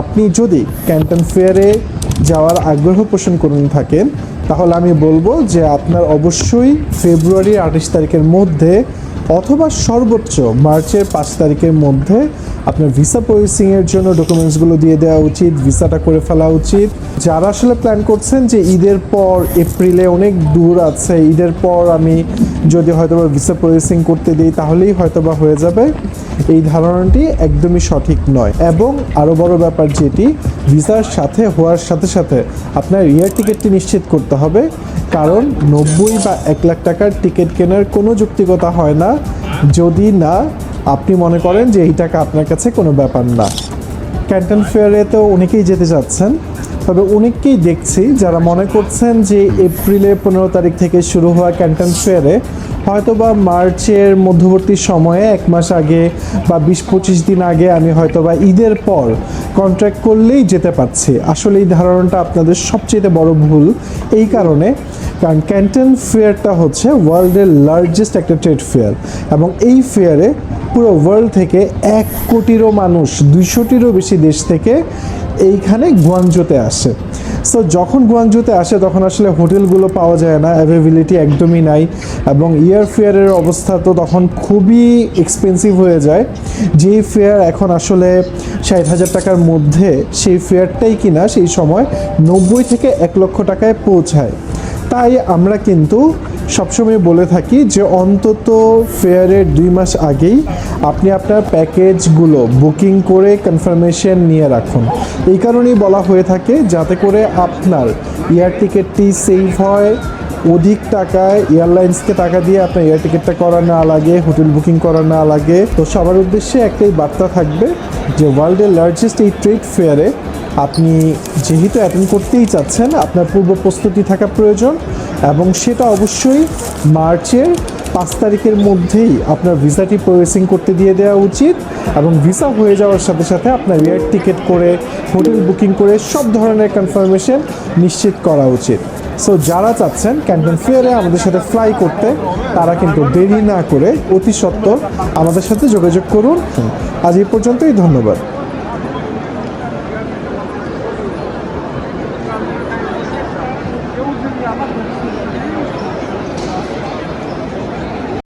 আপনি যদি ক্যান্টন ফেয়ারে যাওয়ার আগ্রহ পোষণ করুন থাকেন, তাহলে আমি বলব যে আপনার অবশ্যই ফেব্রুয়ারি আঠাশ তারিখের মধ্যে অথবা সর্বোচ্চ মার্চের পাঁচ তারিখের মধ্যে আপনার ভিসা প্রসেসিংয়ের জন্য ডকুমেন্টসগুলো দিয়ে দেওয়া উচিত, ভিসাটা করে ফেলা উচিত। যারা আসলে প্ল্যান করছেন যে ঈদের পর এপ্রিলে অনেক দূর আছে, ঈদের পর আমি যদি হয়তোবা ভিসা প্রসেসিং করতে দিই তাহলেই হয়তোবা হয়ে যাবে। এই ধারণাটি একদমই সঠিক নয়। এবং আরও বড় ব্যাপার যেটি, ভিসার সাথে হওয়ার সাথে সাথে আপনার এয়ার টিকিটটি নিশ্চিত করতে হবে। কারণ নব্বই বা এক লাখ টাকার টিকিট কেনার কোনো যুক্তিকতা হয় না। যদি না, আপনি মনে করেন যে এই টাকা আপনার কাছে কোনো ব্যাপার না। ক্যান্টন ফেয়ারে তো অনেকেই যেতে চাচ্ছেন, তবে অনেককেই দেখছি যারা মনে করছেন যে এপ্রিলের পনেরো তারিখ থেকে শুরু হওয়া ক্যান্টন ফেয়ারে হয়তোবা মার্চের মধ্যবর্তী সময়ে, এক মাস আগে বা বিশ পঁচিশ দিন আগে আমি হয়তোবা ঈদের পর কন্ট্রাক্ট করলেই যেতে পারছি। আসলে এই ধারণাটা আপনাদের সবচেয়ে বড় ভুল। এই কারণে কারণ ক্যান্টন ফেয়ারটা হচ্ছে ওয়ার্ল্ডের লার্জেস্ট একটা ট্রেড ফেয়ার এবং এই ফেয়ারে পুরো ওয়ার্ল্ড থেকে এক কোটিরও মানুষ, দুইশোটিরও বেশি দেশ থেকে এইখানে গুয়াংজোতে আসে। সো যখন গুয়াংজোতে আসে, তখন আসলে হোটেলগুলো পাওয়া যায় না অ্যাভেবিলিটি একদমই নাই এবং ইয়ার ফেয়ারের অবস্থা তো তখন খুবই এক্সপেন্সিভ হয়ে যায়। যে ফেয়ার এখন আসলে ষাট হাজার টাকার মধ্যে সেই ফেয়ারটাই কিনা সেই সময় নব্বই থেকে এক লক্ষ টাকায় পৌঁছায়। তাই আমরা কিন্তু সবসময় বলে থাকি যে অন্তত ফেয়ারের দুই মাস আগেই আপনি আপনার প্যাকেজগুলো বুকিং করে কনফার্মেশন নিয়ে রাখুন। এই কারণেই বলা হয়ে থাকে যাতে করে আপনার এয়ার টিকিটটি সেভ হয় অধিক টাকায় এয়ারলাইন্সকে টাকা দিয়ে আপনার এয়ার টিকিটটা করা না লাগে, হোটেল বুকিং করা না লাগে। তো সবার উদ্দেশ্যে একটাই বার্তা থাকবে যে ওয়ার্ল্ডের লার্জেস্ট এই ট্রেড ফেয়ারে আপনি যেহেতু অ্যাটেন্ড করতেই চাচ্ছেন, আপনার পূর্ব প্রস্তুতি থাকা প্রয়োজন এবং সেটা অবশ্যই মার্চের পাঁচ তারিখের মধ্যেই আপনার ভিসাটি প্রসেসিং করতে দিয়ে দেওয়া উচিত এবং ভিসা হয়ে যাওয়ার সাথে সাথে আপনার এয়ার টিকিট করে, হোটেল বুকিং করে সব ধরনের কনফার্মেশন নিশ্চিত করা উচিত। সো যারা চাচ্ছেন ক্যান্টন ফেয়ারে আমাদের সাথে ফ্লাই করতে, তারা কিন্তু দেরি না করে অতি সত্বর আমাদের সাথে যোগাযোগ করুন। আজ এই পর্যন্তই, ধন্যবাদ।